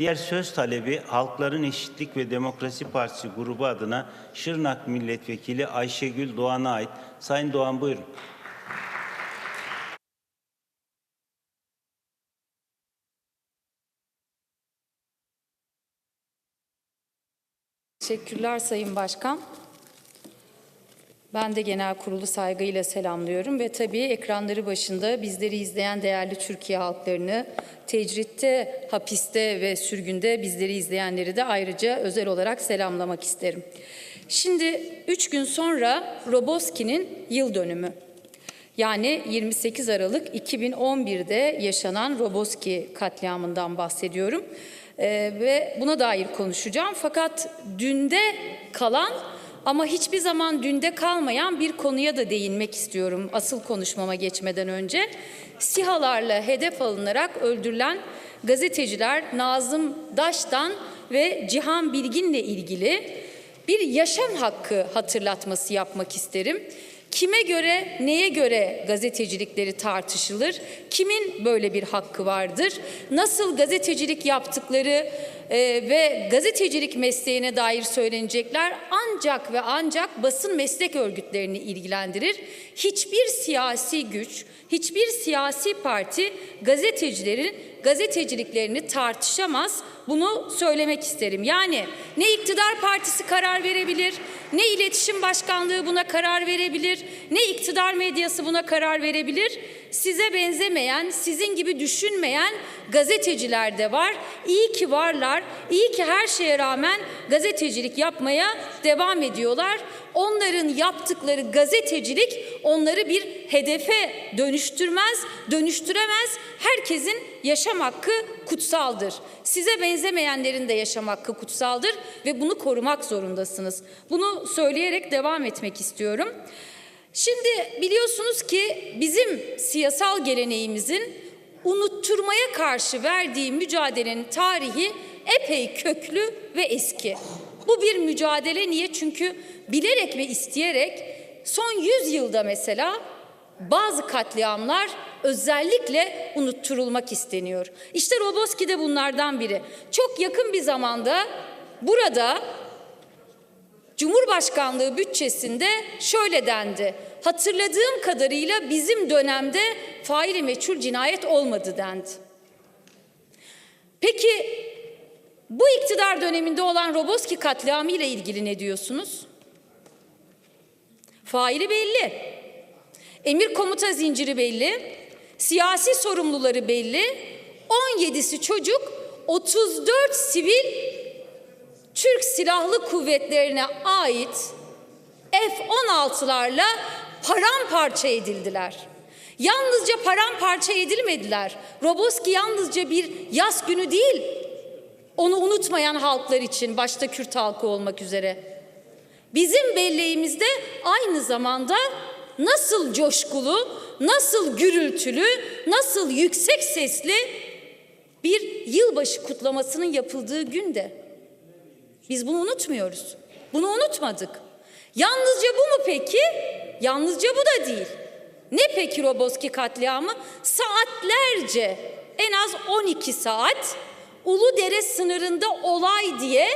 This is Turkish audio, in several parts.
Diğer söz talebi Halkların Eşitlik ve Demokrasi Partisi grubu adına Şırnak Milletvekili Ayşegül Doğan'a ait. Sayın Doğan buyurun. Teşekkürler Sayın Başkan. Ben de genel kurulu saygıyla selamlıyorum ve tabii ekranları başında bizleri izleyen değerli Türkiye halklarını, tecritte, hapiste ve sürgünde bizleri izleyenleri de ayrıca özel olarak selamlamak isterim. Şimdi üç gün sonra Roboski'nin yıl dönümü. Yani 28 Aralık 2011'de yaşanan Roboski katliamından bahsediyorum. Ee, ve buna dair konuşacağım. Fakat dünde kalan ama hiçbir zaman dünde kalmayan bir konuya da değinmek istiyorum asıl konuşmama geçmeden önce. SİHA'larla hedef alınarak öldürülen gazeteciler Nazım Daş'tan ve Cihan Bilgin'le ilgili bir yaşam hakkı hatırlatması yapmak isterim. Kime göre, neye göre gazetecilikleri tartışılır? Kimin böyle bir hakkı vardır? Nasıl gazetecilik yaptıkları e, ve gazetecilik mesleğine dair söylenecekler ancak ve ancak basın meslek örgütlerini ilgilendirir. Hiçbir siyasi güç, hiçbir siyasi parti gazetecilerin gazeteciliklerini tartışamaz. Bunu söylemek isterim. Yani ne iktidar partisi karar verebilir, ne iletişim başkanlığı buna karar verebilir, ne iktidar medyası buna karar verebilir. Size benzemeyen, sizin gibi düşünmeyen gazeteciler de var. İyi ki varlar. İyi ki her şeye rağmen gazetecilik yapmaya devam ediyorlar. Onların yaptıkları gazetecilik onları bir hedefe dönüştürmez, dönüştüremez. Herkesin yaşam hakkı kutsaldır. Size benzemeyenlerin de yaşam hakkı kutsaldır ve bunu korumak zorundasınız. Bunu söyleyerek devam etmek istiyorum. Şimdi biliyorsunuz ki bizim siyasal geleneğimizin unutturmaya karşı verdiği mücadelenin tarihi epey köklü ve eski. Bu bir mücadele niye? Çünkü bilerek ve isteyerek son 100 yılda mesela bazı katliamlar özellikle unutturulmak isteniyor. İşte Roboski de bunlardan biri. Çok yakın bir zamanda burada Cumhurbaşkanlığı bütçesinde şöyle dendi. Hatırladığım kadarıyla bizim dönemde faili meçhul cinayet olmadı dendi. Peki bu iktidar döneminde olan Roboski katliamı ile ilgili ne diyorsunuz? Faili belli. Emir komuta zinciri belli. Siyasi sorumluları belli. 17'si çocuk, 34 sivil Türk Silahlı Kuvvetlerine ait F-16'larla paramparça edildiler. Yalnızca paramparça edilmediler. Roboski yalnızca bir yaz günü değil, onu unutmayan halklar için, başta Kürt halkı olmak üzere. Bizim belleğimizde aynı zamanda nasıl coşkulu, nasıl gürültülü, nasıl yüksek sesli bir yılbaşı kutlamasının yapıldığı günde. Biz bunu unutmuyoruz. Bunu unutmadık. Yalnızca bu mu peki? Yalnızca bu da değil. Ne peki Roboski katliamı? Saatlerce, en az 12 saat Uludere sınırında olay diye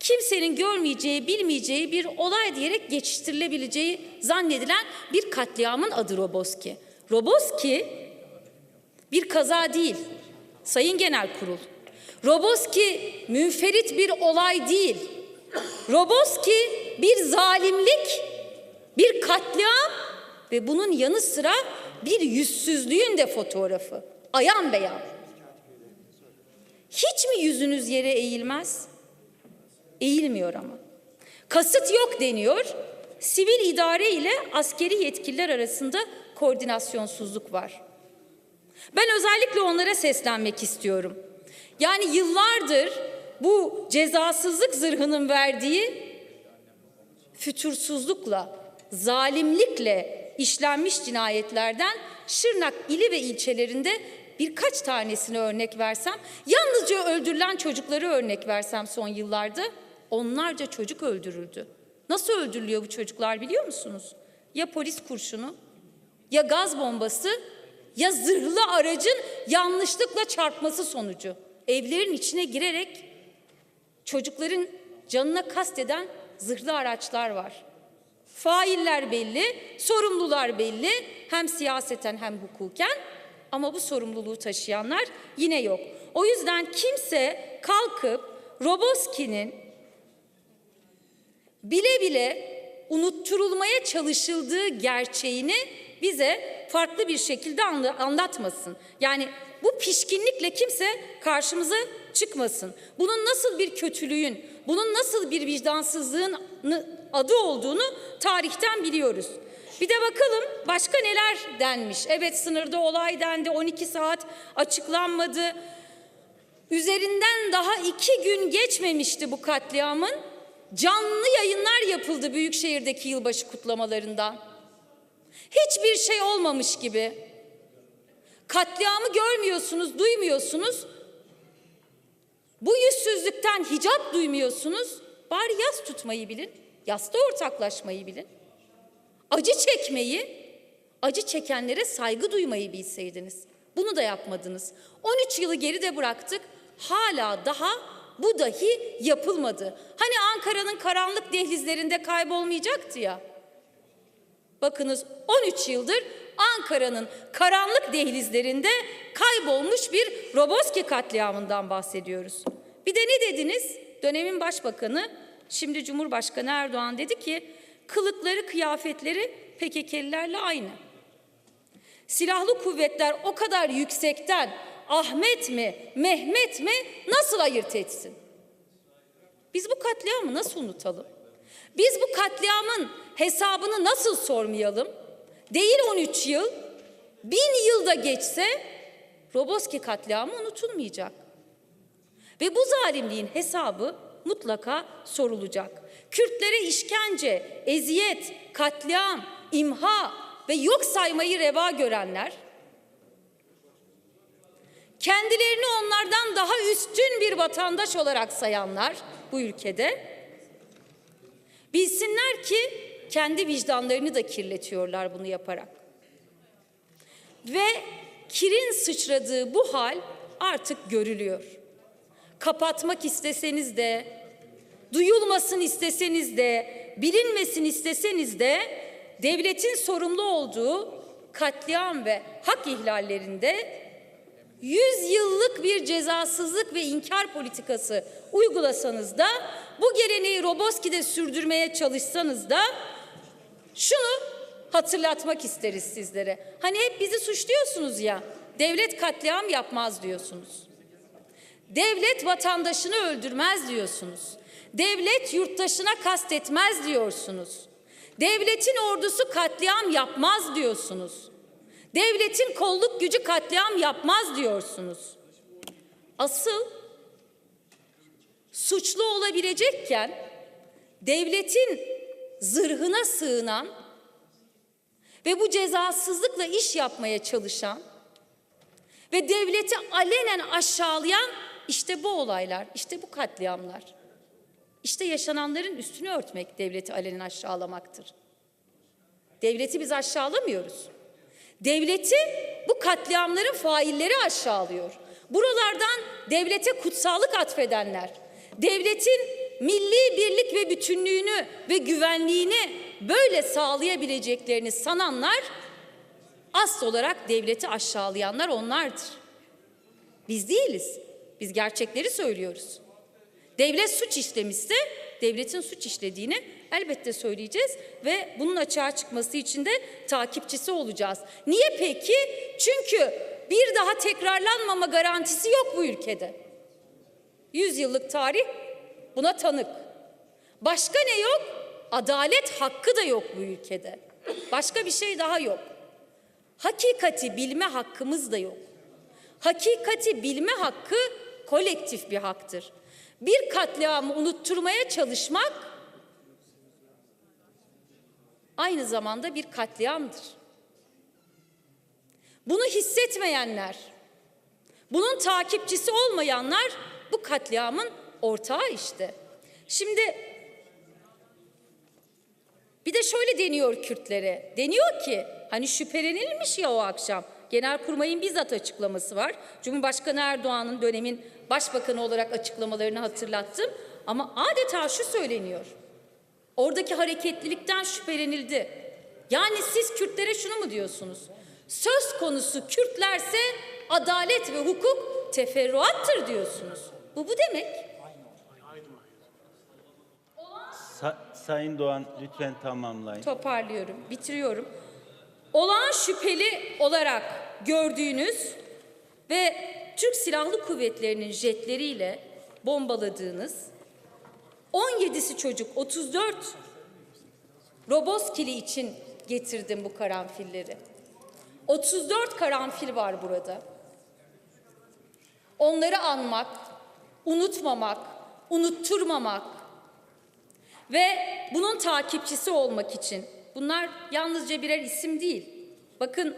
kimsenin görmeyeceği, bilmeyeceği bir olay diyerek geçiştirilebileceği zannedilen bir katliamın adı Roboski. Roboski bir kaza değil. Sayın Genel Kurul. Roboski münferit bir olay değil. Roboski bir zalimlik, bir katliam ve bunun yanı sıra bir yüzsüzlüğün de fotoğrafı. Ayan beyan. Hiç mi yüzünüz yere eğilmez? Eğilmiyor ama. Kasıt yok deniyor. Sivil idare ile askeri yetkililer arasında koordinasyonsuzluk var. Ben özellikle onlara seslenmek istiyorum. Yani yıllardır bu cezasızlık zırhının verdiği fütursuzlukla, zalimlikle işlenmiş cinayetlerden Şırnak ili ve ilçelerinde birkaç tanesini örnek versem, yalnızca öldürülen çocukları örnek versem son yıllarda onlarca çocuk öldürüldü. Nasıl öldürülüyor bu çocuklar biliyor musunuz? Ya polis kurşunu, ya gaz bombası ya zırhlı aracın yanlışlıkla çarpması sonucu. Evlerin içine girerek çocukların canına kasteden zırhlı araçlar var. Failler belli, sorumlular belli. Hem siyaseten hem hukuken ama bu sorumluluğu taşıyanlar yine yok. O yüzden kimse kalkıp Roboski'nin bile bile unutturulmaya çalışıldığı gerçeğini bize farklı bir şekilde anla- anlatmasın. Yani bu pişkinlikle kimse karşımıza çıkmasın. Bunun nasıl bir kötülüğün, bunun nasıl bir vicdansızlığın adı olduğunu tarihten biliyoruz. Bir de bakalım başka neler denmiş. Evet sınırda olay dendi, 12 saat açıklanmadı. Üzerinden daha iki gün geçmemişti bu katliamın. Canlı yayınlar yapıldı Büyükşehir'deki yılbaşı kutlamalarından. Hiçbir şey olmamış gibi. Katliamı görmüyorsunuz, duymuyorsunuz. Bu yüzsüzlükten hicap duymuyorsunuz. Bari yas tutmayı bilin. Yasta ortaklaşmayı bilin. Acı çekmeyi, acı çekenlere saygı duymayı bilseydiniz. Bunu da yapmadınız. 13 yılı geride bıraktık. Hala daha bu dahi yapılmadı. Hani Ankara'nın karanlık dehlizlerinde kaybolmayacaktı ya. Bakınız 13 yıldır Ankara'nın karanlık dehlizlerinde kaybolmuş bir Roboski katliamından bahsediyoruz. Bir de ne dediniz? Dönemin başbakanı, şimdi Cumhurbaşkanı Erdoğan dedi ki kılıkları, kıyafetleri PKK'lilerle aynı. Silahlı kuvvetler o kadar yüksekten Ahmet mi, Mehmet mi nasıl ayırt etsin? Biz bu katliamı nasıl unutalım? Biz bu katliamın hesabını nasıl sormayalım? Değil 13 yıl, bin yılda geçse Roboski katliamı unutulmayacak. Ve bu zalimliğin hesabı mutlaka sorulacak. Kürtlere işkence, eziyet, katliam, imha ve yok saymayı reva görenler, kendilerini onlardan daha üstün bir vatandaş olarak sayanlar bu ülkede bilsinler ki kendi vicdanlarını da kirletiyorlar bunu yaparak. Ve kirin sıçradığı bu hal artık görülüyor. Kapatmak isteseniz de, duyulmasın isteseniz de, bilinmesin isteseniz de devletin sorumlu olduğu katliam ve hak ihlallerinde 100 yıllık bir cezasızlık ve inkar politikası uygulasanız da bu geleneği Roboski'de sürdürmeye çalışsanız da şunu hatırlatmak isteriz sizlere. Hani hep bizi suçluyorsunuz ya. Devlet katliam yapmaz diyorsunuz. Devlet vatandaşını öldürmez diyorsunuz. Devlet yurttaşına kastetmez diyorsunuz. Devletin ordusu katliam yapmaz diyorsunuz. Devletin kolluk gücü katliam yapmaz diyorsunuz. Asıl suçlu olabilecekken devletin zırhına sığınan ve bu cezasızlıkla iş yapmaya çalışan ve devleti alenen aşağılayan işte bu olaylar, işte bu katliamlar. İşte yaşananların üstünü örtmek devleti alenen aşağılamaktır. Devleti biz aşağılamıyoruz. Devleti bu katliamların failleri aşağılıyor. Buralardan devlete kutsallık atfedenler, devletin milli birlik ve bütünlüğünü ve güvenliğini böyle sağlayabileceklerini sananlar asıl olarak devleti aşağılayanlar onlardır. Biz değiliz. Biz gerçekleri söylüyoruz. Devlet suç işlemişse devletin suç işlediğini elbette söyleyeceğiz ve bunun açığa çıkması için de takipçisi olacağız. Niye peki? Çünkü bir daha tekrarlanmama garantisi yok bu ülkede. Yüz yıllık tarih buna tanık. Başka ne yok? Adalet hakkı da yok bu ülkede. Başka bir şey daha yok. Hakikati bilme hakkımız da yok. Hakikati bilme hakkı kolektif bir haktır. Bir katliamı unutturmaya çalışmak aynı zamanda bir katliamdır. Bunu hissetmeyenler, bunun takipçisi olmayanlar bu katliamın ortağı işte. Şimdi bir de şöyle deniyor Kürtlere. Deniyor ki hani şüphelenilmiş ya o akşam. Genelkurmay'ın bizzat açıklaması var. Cumhurbaşkanı Erdoğan'ın dönemin başbakanı olarak açıklamalarını hatırlattım. Ama adeta şu söyleniyor. Oradaki hareketlilikten şüphelenildi. Yani siz Kürtlere şunu mu diyorsunuz? Söz konusu Kürtlerse adalet ve hukuk teferruattır diyorsunuz. Bu bu demek. Sayın Doğan lütfen tamamlayın. Toparlıyorum, bitiriyorum. Olağan şüpheli olarak gördüğünüz ve Türk Silahlı Kuvvetleri'nin jetleriyle bombaladığınız 17'si çocuk 34 Roboskili için getirdim bu karanfilleri. 34 karanfil var burada. Onları anmak, unutmamak, unutturmamak ve bunun takipçisi olmak için bunlar yalnızca birer isim değil. Bakın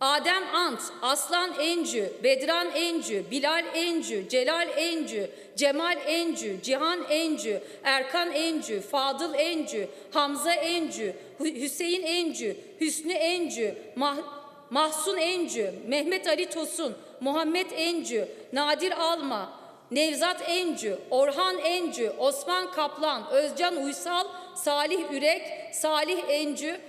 Adem Ant, Aslan Encü, Bedran Encü, Bilal Encü, Celal Encü, Cemal Encü, Cihan Encü, Erkan Encü, Fadıl Encü, Hamza Encü, Hü- Hüseyin Encü, Hüsnü Encü, Mah- Mahsun Encü, Mehmet Ali Tosun, Muhammed Encü, Nadir Alma, Nevzat Encü, Orhan Encü, Osman Kaplan, Özcan Uysal, Salih Ürek, Salih Encü,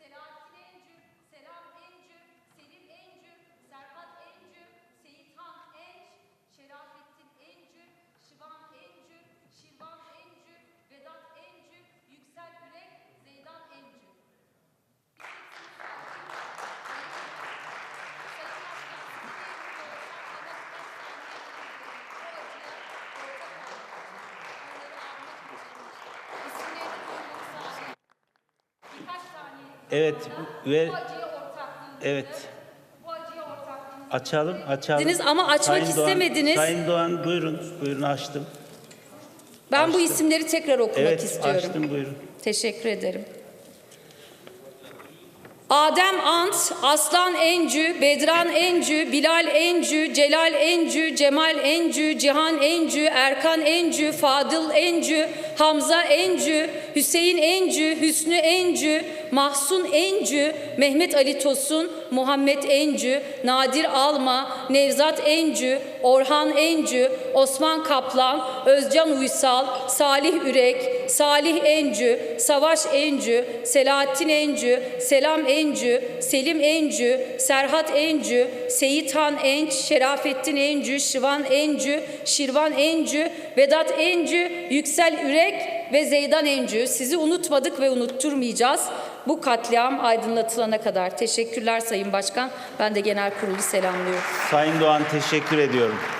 Selahattin Encü, Selam Encü, Selim Encü, Serhat Encü, Seyithan Enç, Şerafettin Encü, Şivan Encü, Şirvan Encü, Vedat Encü, Yüksel Ürek, Zeydan Encü. Evet ve Bu evet bu açalım açalım. Dediniz ama açmak Sayın Doğan- istemediniz. Sayın Doğan buyurun buyurun açtım. Ben bu Açtım. isimleri tekrar okumak Evet istiyorum. açtım buyurun. Teşekkür ederim. Adem Ant, Aslan Encü, Bedran Encü, Bilal Encü, Celal Encü, Cemal Encü, Cihan Encü, Erkan Encü, Fadıl Encü, Hamza Encü, Hüseyin Encü, Hüsnü Encü, Mahsun Encü, Mehmet Ali Tosun, Muhammed Encü, Nadir Alma, Nevzat Encü, Orhan Encü, Osman Kaplan, Özcan Uysal, Salih Ürek, Salih Encü, Savaş Encü, Selahattin Encü, Selam Encü, Selim Encü, Serhat Encü, Seyithan Enç, Şerafettin Encü, Şivan Encü, Şirvan Encü, Vedat Encü, Yüksel Ürek ve Zeydan Encü. Sizi unutmadık ve unutturmayacağız. Bu katliam aydınlatılana kadar. Teşekkürler Sayın Başkan. Ben de genel kurulu selamlıyorum. Sayın Doğan teşekkür ediyorum.